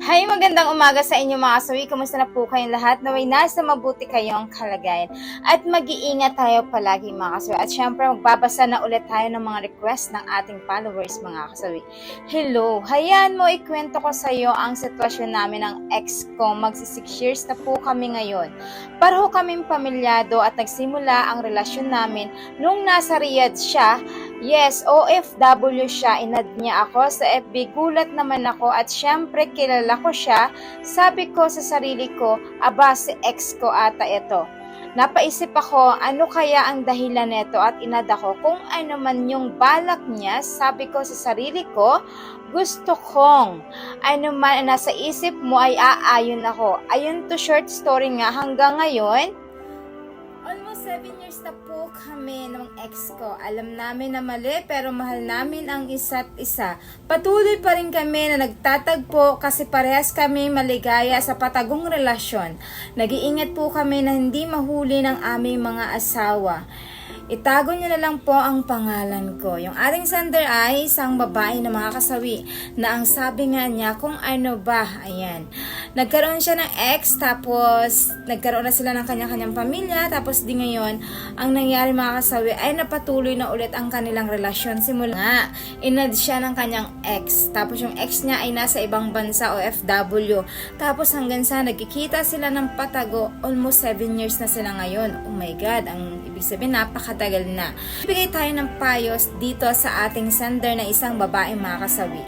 Hi, magandang umaga sa inyo mga kasawi. Kumusta na po kayong lahat? Naway nasa mabuti kayong kalagayan. At mag-iingat tayo palagi mga kasawi. At syempre, magbabasa na ulit tayo ng mga request ng ating followers mga kasawi. Hello, hayaan mo ikwento ko sa iyo ang sitwasyon namin ng ex ko. Magsi 6 years na po kami ngayon. Pareho kaming pamilyado at nagsimula ang relasyon namin nung nasa Riyadh siya Yes, OFW siya. Inad niya ako sa FB. Gulat naman ako at syempre kilala ko siya. Sabi ko sa sarili ko, aba si ex ko ata ito. Napaisip ako, ano kaya ang dahilan nito at inad ako kung ano man yung balak niya. Sabi ko sa sarili ko, gusto kong ano man nasa isip mo ay aayon ako. Ayun to short story nga hanggang ngayon, 7 years na po kami ng ex ko. Alam namin na mali pero mahal namin ang isa't isa. Patuloy pa rin kami na nagtatagpo kasi parehas kami maligaya sa patagong relasyon. Nag-iingat po kami na hindi mahuli ng aming mga asawa. Itago niyo na lang po ang pangalan ko. Yung ating sender ay isang babae na mga kasawi na ang sabi nga niya kung ano ba, ayan. Nagkaroon siya ng ex tapos nagkaroon na sila ng kanya-kanyang pamilya tapos di ngayon ang nangyari mga kasawi ay napatuloy na ulit ang kanilang relasyon. Simula nga, inad siya ng kanyang ex. Tapos yung ex niya ay nasa ibang bansa o FW. Tapos hanggang sa nagkikita sila ng patago, almost 7 years na sila ngayon. Oh my God, ang ibig sabihin napakatagal na. Bigay tayo ng payos dito sa ating sender na isang babae mga kasawi.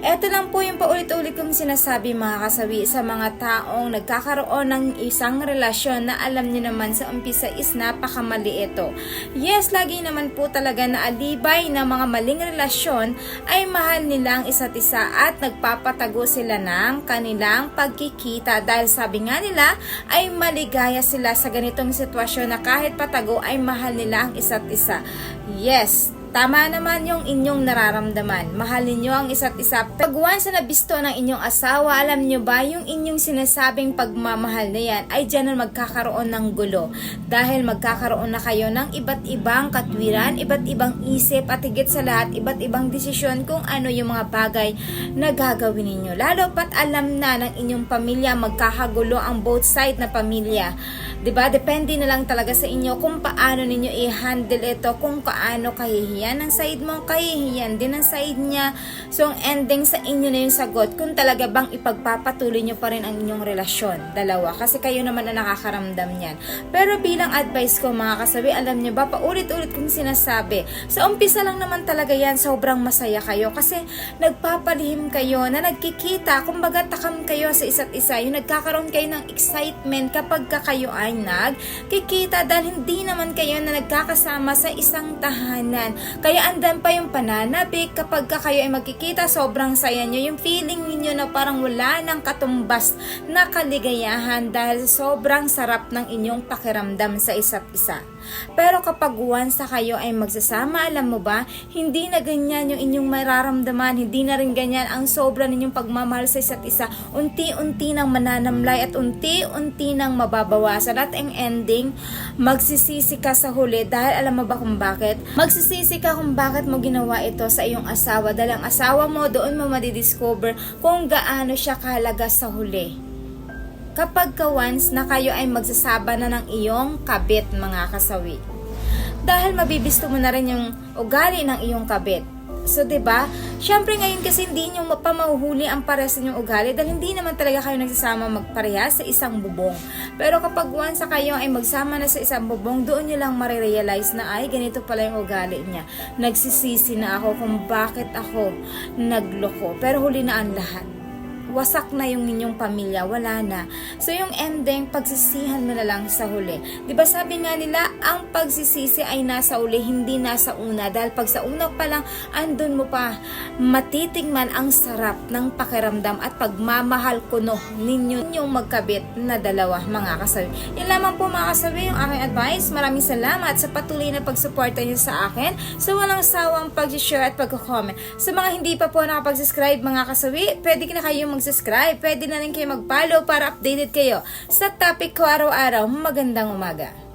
Ito lang po yung paulit-ulit kong sinasabi mga kasawi sa mga taong nagkakaroon ng isang relasyon na alam niyo naman sa umpisa is napakamali ito. Yes, lagi naman po talaga na alibay na mga maling relasyon ay mahal nila ang isa't isa at nagpapatago sila ng kanilang pagkikita dahil sabi nga nila ay maligaya sila sa ganitong sitwasyon na kahit patago ay mahal nila ang isa't isa. Yes, Tama naman yung inyong nararamdaman. Mahalin nyo ang isa't isa. Pag once na nabisto ng inyong asawa, alam nyo ba yung inyong sinasabing pagmamahal na yan ay dyan na magkakaroon ng gulo. Dahil magkakaroon na kayo ng iba't ibang katwiran, iba't ibang isip at higit sa lahat, iba't ibang desisyon kung ano yung mga bagay na gagawin ninyo. Lalo pat alam na ng inyong pamilya, magkakagulo ang both side na pamilya. 'Di ba? Depende na lang talaga sa inyo kung paano ninyo i-handle ito, kung paano kahihiyan ng side mo, kahihiyan din ng side niya. So, ang ending sa inyo na yung sagot kung talaga bang ipagpapatuloy nyo pa rin ang inyong relasyon. Dalawa. Kasi kayo naman ang nakakaramdam niyan. Pero bilang advice ko mga kasabi, alam nyo ba, paulit-ulit kong sinasabi, sa umpisa lang naman talaga yan, sobrang masaya kayo. Kasi nagpapalihim kayo na nagkikita, kumbaga takam kayo sa isa't isa. Yung nagkakaroon kayo ng excitement kapag ka kayo ay nagkikita dahil hindi naman kayo na nagkakasama sa isang tahanan. Kaya andan pa yung pananabik kapag ka kayo ay magkikita, sobrang saya nyo. Yung feeling ninyo na parang wala ng katumbas na kaligayahan dahil sobrang sarap ng inyong pakiramdam sa isa't isa. Pero kapag once na kayo ay magsasama, alam mo ba, hindi na ganyan yung inyong mararamdaman, hindi na rin ganyan ang sobra ninyong pagmamahal sa isa't isa. Unti-unti nang mananamlay at unti-unti nang mababawasan. At ang ending, magsisisi ka sa huli dahil alam mo ba kung bakit? Magsisisi ka kung bakit mo ginawa ito sa iyong asawa dahil ang asawa mo doon mo madidiscover kung gaano siya kahalaga sa huli kapag ka once na kayo ay magsasaba na ng iyong kabit mga kasawi. Dahil mabibisto mo na rin yung ugali ng iyong kabit. So, 'di ba? Syempre ngayon kasi hindi niyo mapamahuhuli ang pares ninyong ugali dahil hindi naman talaga kayo nagsasama magparehas sa isang bubong. Pero kapag once kayo ay magsama na sa isang bubong, doon niyo lang marirealize na ay ganito pala yung ugali niya. Nagsisisi na ako kung bakit ako nagloko. Pero huli na ang lahat wasak na yung inyong pamilya, wala na. So yung ending, pagsisihan mo na lang sa huli. ba sabi nga nila, ang pagsisisi ay nasa uli, hindi nasa una. Dahil pag sa una pa lang, andun mo pa matitigman ang sarap ng pakiramdam at pagmamahal kuno ninyo yung magkabit na dalawa mga kasabi. Yan lamang po mga kasabi yung aking advice. Maraming salamat sa patuloy na pagsuporta niyo sa akin sa walang sawang pag-share at pag-comment. Sa mga hindi pa po nakapag-subscribe mga kasawi, pwede na kayo mag-subscribe. Pwede na rin kayo mag-follow para updated kayo sa topic ko araw-araw. Magandang umaga.